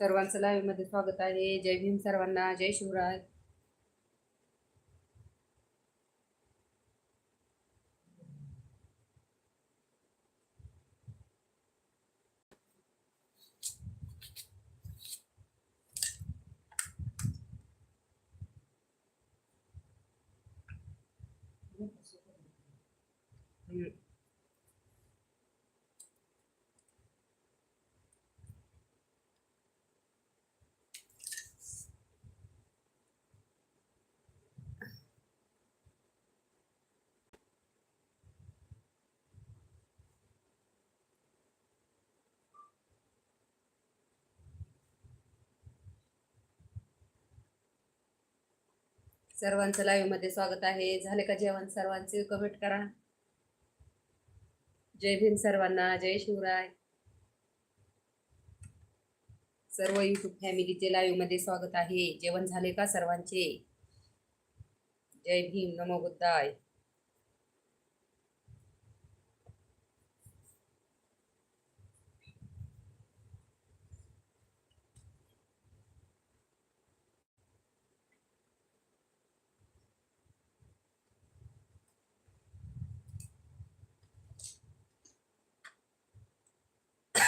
सर्वांचं लाईव्हमध्ये स्वागत आहे. जय भीम सर्वांना. जय शिवराय. हम्म. सर्वांचं लाईव्हमध्ये स्वागत आहे. झाले का जेवण सर्वांचे? कमेंट करा. जय भीम सर्वांना. जय शिवराय. सर्व युट्यूब फॅमिलीचे लाईव्हमध्ये स्वागत आहे. जेवण झाले का सर्वांचे? जय भीम. नमो बुद्धाय.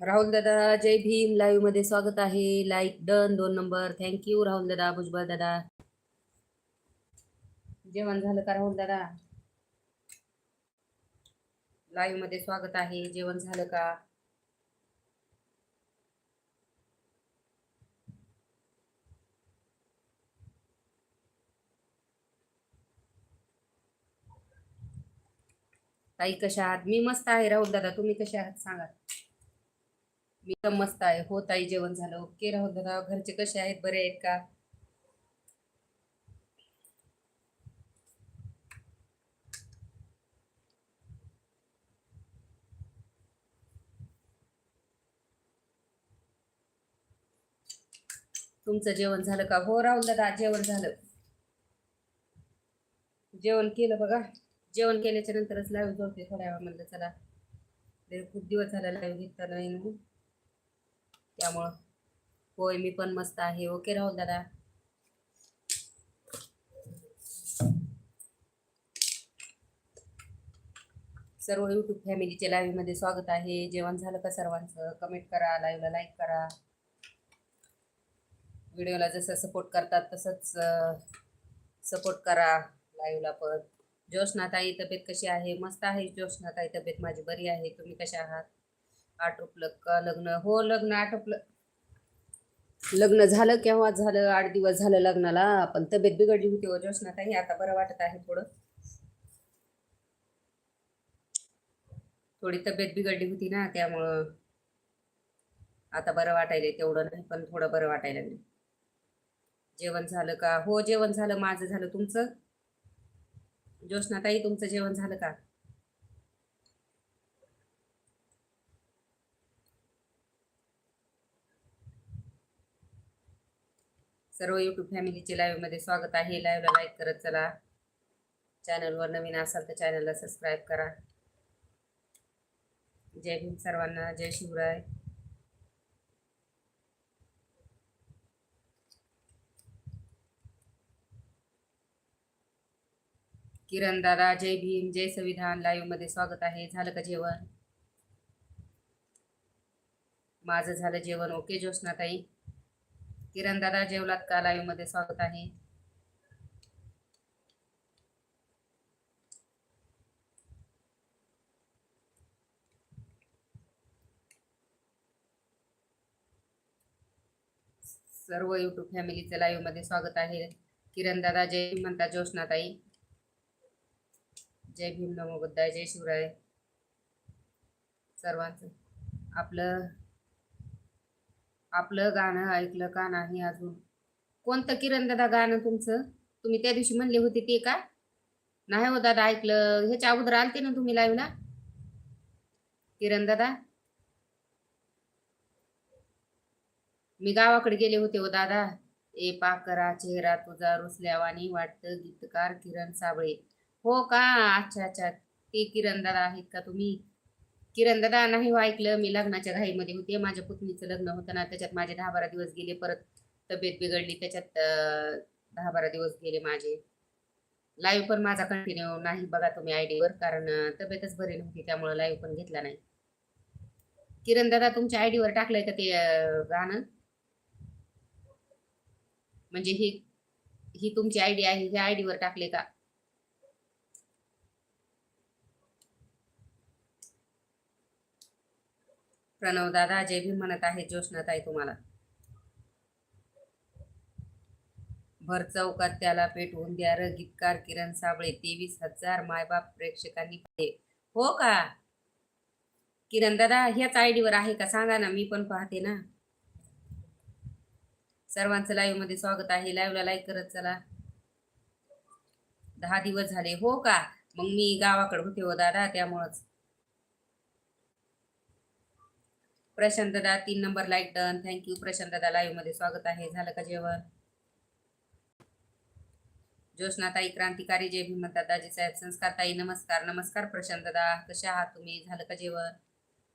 राहुल दादा जय भीम. लाईव्हमध्ये स्वागत आहे. लाईक डन दोन नंबर थँक्यू राहुल दादा भुजबळ दादा. जेवण झालं का राहुल दादा? लाईव्हमध्ये स्वागत आहे. जेवण झालं का? ताई कशा आहात? मी मस्त आहे राहुल दादा. तुम्ही कशा आहात? सांगा. मी एकदम मस्त आहे. हो ताई जेवण झालं. ओके राहुल दादा घरचे कसे आहेत? बरे आहेत का? तुमचं जेवण झालं का? हो राहुल दादा जेवण झालं. जेवण केलं बघा. जेवण केल्याच्या नंतरच लाईव्ह जोडते थोड्या वेळा म्हणलं चला. खूप दिवस झाला लाईव्ह घेतला नाही म्हणून त्यामुळं. होय मी पण मस्त आहे. ओके राहुल दादा. सर्व युट्यूब फॅमिलीच्या लाईव्हमध्ये स्वागत आहे. जेवण झालं का सर्वांचं? कमेंट करा लाईव्हला लाईक करा. व्हिडिओला जसं सपोर्ट करतात तसंच सपोर्ट करा लाईव्हला पण. ज्योत्स्ना ताई तब्येत कशी आहे? मस्त आहे ज्योत्स्ना तब्येत माझी बरी आहे. तुम्ही कशा आहात? आटोपलं का लग्न? हो लग्न आटोपलं. लग्न झालं केव्हा? झालं आठ दिवस झालं लग्नाला. पण तब्येत बिघडली होती हो ज्योत्स्ना ताई आता बरं वाटत आहे थोडं. थोडी तब्येत बिघडली होती ना त्यामुळं आता बरं वाटायला तेवढं नाही पण थोडं बरं वाटायला नाही जेवण झालं का? हो जेवण झालं. माझं झालं. तुमचं? ज्योत्स्ना ताई तुमचं जेवण झालं का? सर्व युट्यूब फॅमिलीचे लाईव्हमध्ये स्वागत आहे. लाईव्हला लाईक करत चला. चॅनलवर नवीन असाल तर चॅनलला सबस्क्राईब करा. जय भीम सर्वांना. जय शिवराय. किरण दादा जय भीम जय संविधान. लाईव्हमध्ये स्वागत आहे. झालं का जेवण? माझं झालं जेवण. ओके ज्योत्नाताई किरण दादा जेवलात का? लाईव्हमध्ये स्वागत आहे. सर्व युट्यूब फॅमिलीचं लाईव्हमध्ये स्वागत आहे. किरण दादा जय म्हणता ज्योत्नाताई जय भीम नमो बुद्धाय जय शिवराय. सर्वांचं आपलं आपलं गाणं ऐकलं का नाही अजून? कोणतं किरण दादा गाणं तुमचं? तुम्ही त्या दिवशी म्हणले होते ते का? नाही हो दादा ऐकलं. ह्याच्या अगोदर आलते ना तुम्ही लाईव्हला किरण दादा? मी गावाकडे गेले होते हो दादा. ए पाकरा चेहरा तुझा रुसल्यावानी वाटतं गीतकार किरण साबळे. हो का? अच्छा अच्छा. ते किरण दादा आहेत का तुम्ही? किरणदादा नाही हो ऐकलं मी लग्नाच्या घाईमध्ये होते. माझ्या पुतणीचं लग्न होतं ना त्याच्यात माझे दहा बारा दिवस गेले परत तब्येत बिघडली त्याच्यात दहा बारा दिवस गेले माझे. लाईव्ह पण माझा कंटिन्यू नाही बघा तुम्ही आयडीवर कारण तब्येतच बरी नव्हती त्यामुळे लाईव्ह पण घेतला नाही. किरण दादा तुमच्या आयडीवर टाकलंय का ते गाणं? म्हणजे ही ही तुमची आयडी आहे ह्या आयडीवर टाकले का? प्रणव दादा जय भीम म्हणत आहे ज्योत्स्नात तुम्हाला. भर चौकात त्याला पेटवून द्या र गीतकार किरण साबळे तेवीस हजार मायबाप प्रेक्षकांनी पाहिले. हो का? किरण दादा ह्याच आयडीवर आहे का? सांगा ना मी पण पाहते ना. सर्वांचं लाईव्हमध्ये स्वागत आहे. लाईव्हला लाईक करत चला. दहा दिवस झाले. हो का? मग मी गावाकडे होते हो दादा त्यामुळंच. प्रशांत दादा तीन number like done. Thank you Prashant दादा. लाईव्हमध्ये स्वागत आहे. झालं का जेवण? ज्योत्नाताई क्रांतिकारी जय भीमत दादाजी साहेब संस्कार ताई नमस्कार. नमस्कार प्रशांत दादा. कसे आहात तुम्ही? झालं का जेवण?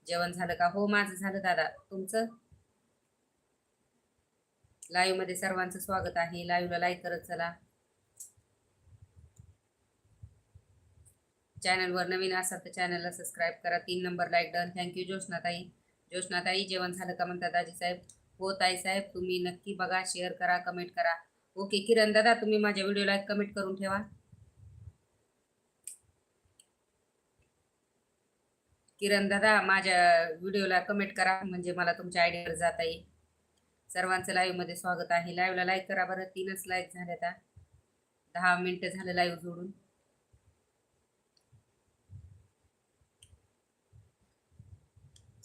जेवण झालं का? हो माझं झालं दादा. तुमचं? लाईव्हमध्ये सर्वांचं स्वागत आहे. लाईव्हला लाईक करत चला. चॅनलवर नवीन असाल तर चॅनलला सबस्क्राईब करा. तीन number like done thank you ज्योत्नाताई जोशनाताई जेवण झालं का म्हणतात दादाजी साहेब हो ताई साहेब तुम्ही नक्की बघा शेअर करा कमेंट करा. ओके किरण दादा तुम्ही माझ्या व्हिडिओला कमेंट करून ठेवा. किरण दादा माझ्या व्हिडिओला कमेंट करा म्हणजे मला तुमच्या आयडियावर जाता येईल. सर्वांचं लाईव्हमध्ये स्वागत आहे. लाईव्हला लाईक करा बरं तीनच लाईक झाले आता दहा मिनटं झालं लाईव्ह जोडून.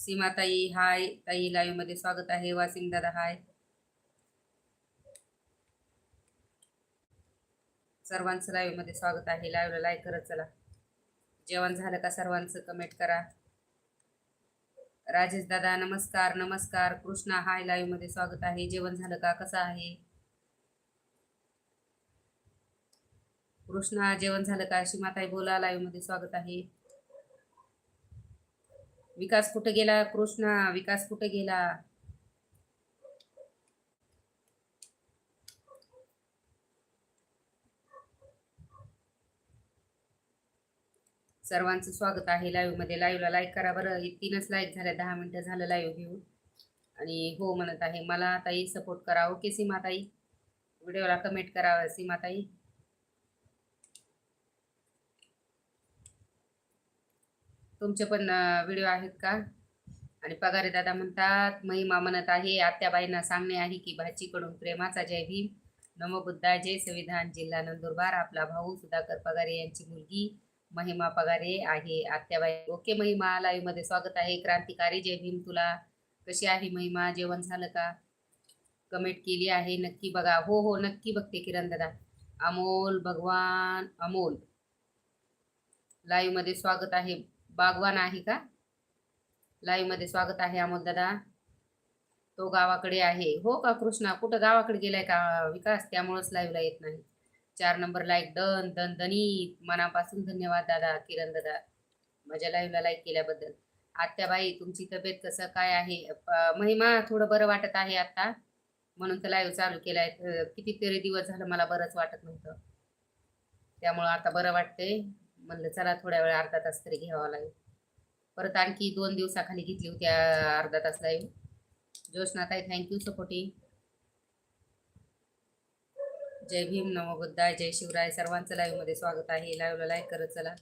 सीमाताई हाय. ताई लाईव्हमध्ये स्वागत आहे. वासिम दादा हाय. सर्वांचं लाईव्हमध्ये स्वागत आहे. लाईव्हला लाईक करत चला. जेवण झालं का सर्वांचं? कमेंट करा. राजेश दादा नमस्कार नमस्कार. कृष्णा हाय. लाईव्हमध्ये स्वागत आहे. जेवण झालं का? कसं आहे? कृष्णा जेवण झालं का? सीमाताई बोला. लाईव्हमध्ये स्वागत आहे. विकास कुठे गेला? कृष्णा विकास कुठे गेला? सर्वांचं स्वागत आहे लाईव्हमध्ये. लाईव्हला लाईक करा बरं. तीनच लाईक झाल्या दहा मिनिटं झालं लाईव्ह घेऊन. आणि हो म्हणत आहे मला ताई सपोर्ट करा. ओके सीमाताई. व्हिडिओला कमेंट करा सीमाताई. तुमचे पण व्हिडिओ आहेत का? आणि पगारे दादा म्हणतात महिमा म्हणत आहे आत्याबाईंना सांगणे आहे की भाचीकडून प्रेमाचा जय भीम नमो बुद्धा जय संविधान जिल्हा नंदुरबार आपला भाऊ सुधाकर पगारे यांची मुलगी महिमा पगारे आहे आत्याबाई. ओके महिमा लाईव्हमध्ये स्वागत आहे. क्रांतिकारी जय भीम तुला कशी आहे महिमा जेवण झालं का? कमेंट केली आहे नक्की बघा. हो हो नक्की बघते किरण दादा. अमोल भगवान अमोल. लाईव्हमध्ये स्वागत आहे. बागवान आहे का? लाईव्हमध्ये स्वागत आहे अमोल दादा. तो गावाकडे आहे. हो का कृष्णा? कुठं गावाकडे गेलाय का? विकास? त्यामुळेच लाईव्हला येत नाही. चार नंबर लाईक डन दन दनी मनापासून धन्यवाद दादा किरण दादा. माझ्या लाईव्हला लाईक केल्याबद्दल. आत्याबाई तुमची तब्येत कसं? काय आहे? महिमा थोडं बरं वाटत आहे आता म्हणून तर लाईव्ह चालू केलाय. कितीतरी दिवस झालं मला बरंच वाटत नव्हतं. त्यामुळं आता बरं वाटतंय. म्हणलं चला थोड्या वेळ अर्धा तास तरी घ्यावा लागेल. परत आणखी दोन दिवसाखाली घेतली होती अर्धा तास लाईव्ह. ज्योत्स्नाताई थँक्यू सपोटी जय भीम नमो बुद्धाय जय शिवराय. सर्वांचं लाईव्हमध्ये स्वागत आहे. लाईव्हला लाईक करत चला.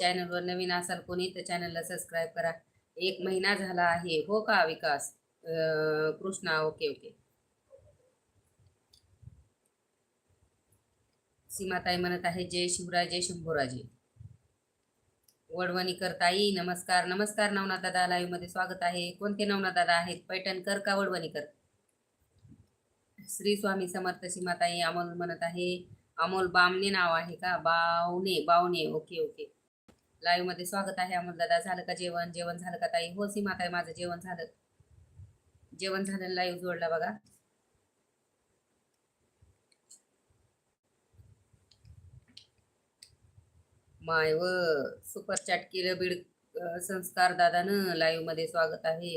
चॅनलवर नवीन असाल कोणी तर चॅनलला सबस्क्राईब करा. एक महिना झाला आहे. हो का विकास? कृष्णा ओके ओके सीमाताई म्हणत आहे जय शिवराय जय शंभूराजे. वडवणीकर ताई नमस्कार नमस्कार नवनाथ दादा लाईव्हमध्ये स्वागत आहे. कोणते नवनाथ दादा आहेत? पैठणकर का वडवणीकर? श्री स्वामी समर्थ सीमाताई अमोल म्हणत आहे. अमोल बामणे नाव आहे का? बावणे बावणे. Okay okay. लाईव्हमध्ये स्वागत आहे अमोल दादा. झालं का जेवण? जेवण झालं का ताई? हो सीमाताई माझं जेवण झालं. जेवण झालं लाईव्ह जोडला बघा. माय व सुपर चॅट केलं बीड संस्कार दादानं लाईव्हमध्ये स्वागत आहे.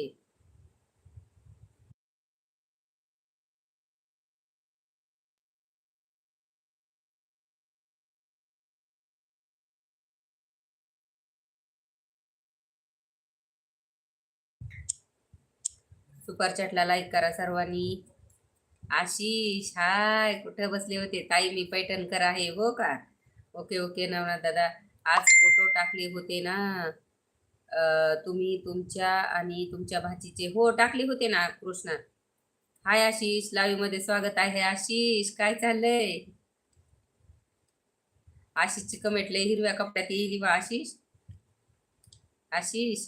सुपर चॅटला लाईक करा सर्वांनी. आशिष हाय कुठं बसले होते? ताई मी पैठणकर आहे हो का? ओके ओके नवनाथ दादा. आज फोटो टाकले होते ना? तुम्ही तुमच्या आणि तुमच्या भाचीचे. हो टाकले होते ना कृष्णा. हाय आशिष लाईव्हमध्ये स्वागत आहे आशिष. काय चाललंय? आशिषची कमेंट लय हिरव्या कपड्यात येईल बा आशिष. आशिष.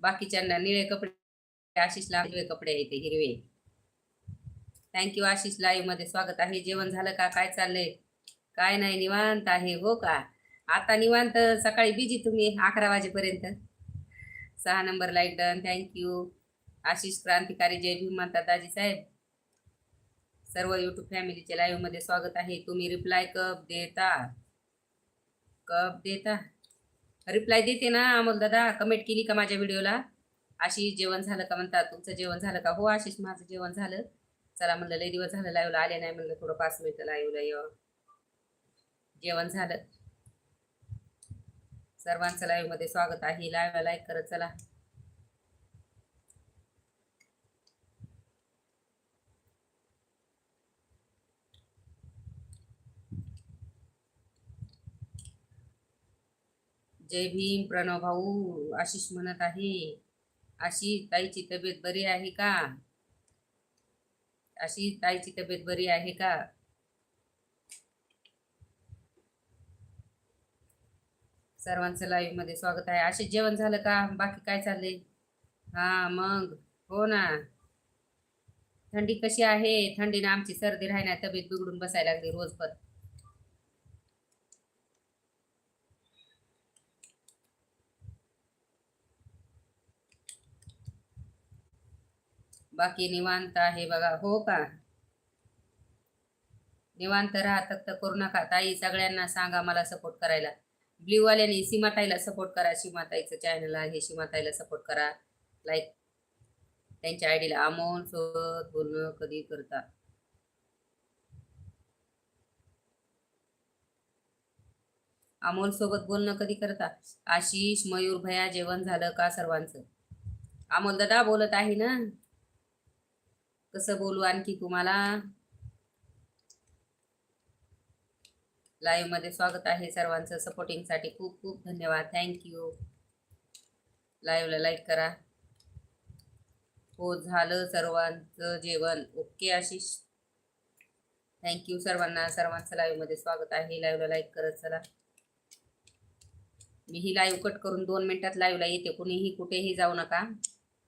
बाकीच्यांना निळे कपडे आशिषला हिरवे कपडे येते हिरवे. थँक्यू आशिष लाईव्हमध्ये स्वागत आहे. जेवण झालं का? काय चाललंय? काय नाही निवांत आहे हो का? आता निवांत सकाळी बिजी तुम्ही अकरा वाजेपर्यंत. सहा number like done thank you Ashish क्रांतिकारी जय भीमाता दाजी साहेब सर्व युट्यूब फॅमिलीचे लाईव्हमध्ये स्वागत आहे. तुम्ही रिप्लाय कप देता? कप देता? रिप्लाय देते ना अमोल दादा कमेंट केली का माझ्या व्हिडिओला आशिष जेवण झालं का म्हणतात तुमचं जेवण झालं का? हो आशिष माझं जेवण झालं. चला म्हणलं लय दिवस झालं लाईव्हला आले नाही म्हणलं थोडं पाच मिनिटं लाईव्हला येऊ जेवण झालं. सर्वांचं लाईव्हमध्ये स्वागत आहे. लाईव्ह लाईक करत चला. जय भीम प्रणव भाऊ आशिष म्हणत आहे. आशिष ताईची तब्येत बरी आहे का? आशिष ताईची तब्येत बरी आहे का? सर्वांचं लाईव्हमध्ये स्वागत आहे. असे जेवण झालं का? बाकी काय चाललंय? हा मग. हो ना. थंडी कशी आहे? थंडीने आमची सर्दी राहण्या तब्येत बिघडून बसायला लागली रोज पण बाकी निवांत आहे बघा. हो का? निवांत राहा तक्त करू नका. ताई सगळ्यांना सांगा मला सपोर्ट करायला. ब्ल्यूवाल्याने सीमाताईला सपोर्ट करा. सीमाताईचं चॅनल आहे. सीमाताईला सपोर्ट करा. लाईक त्यांच्या आयडीला अमोल सोबत बोलणं कधी करता? अमोल सोबत बोलणं कधी करता? आशिष मयूर भया जेवण झालं का सर्वांचं? अमोल दादा बोलत आहे ना? कसं बोलू आणखी तुम्हाला? लाईव्हमध्ये स्वागत आहे सर्वांचं. सपोर्टिंगसाठी खूप खूप धन्यवाद. थँक्यू लाईव्हला लाईक करा. हो झालं सर्वांचं जेवण. ओके आशिष. थँक्यू सर्वांना. सर्वांचं लाईव्हमध्ये स्वागत आहे. लाईव्हला लाईक करत चला. मी ही लाईव्ह कट करून दोन मिनटात लाईव्हला येते. कुणीही कुठेही जाऊ नका.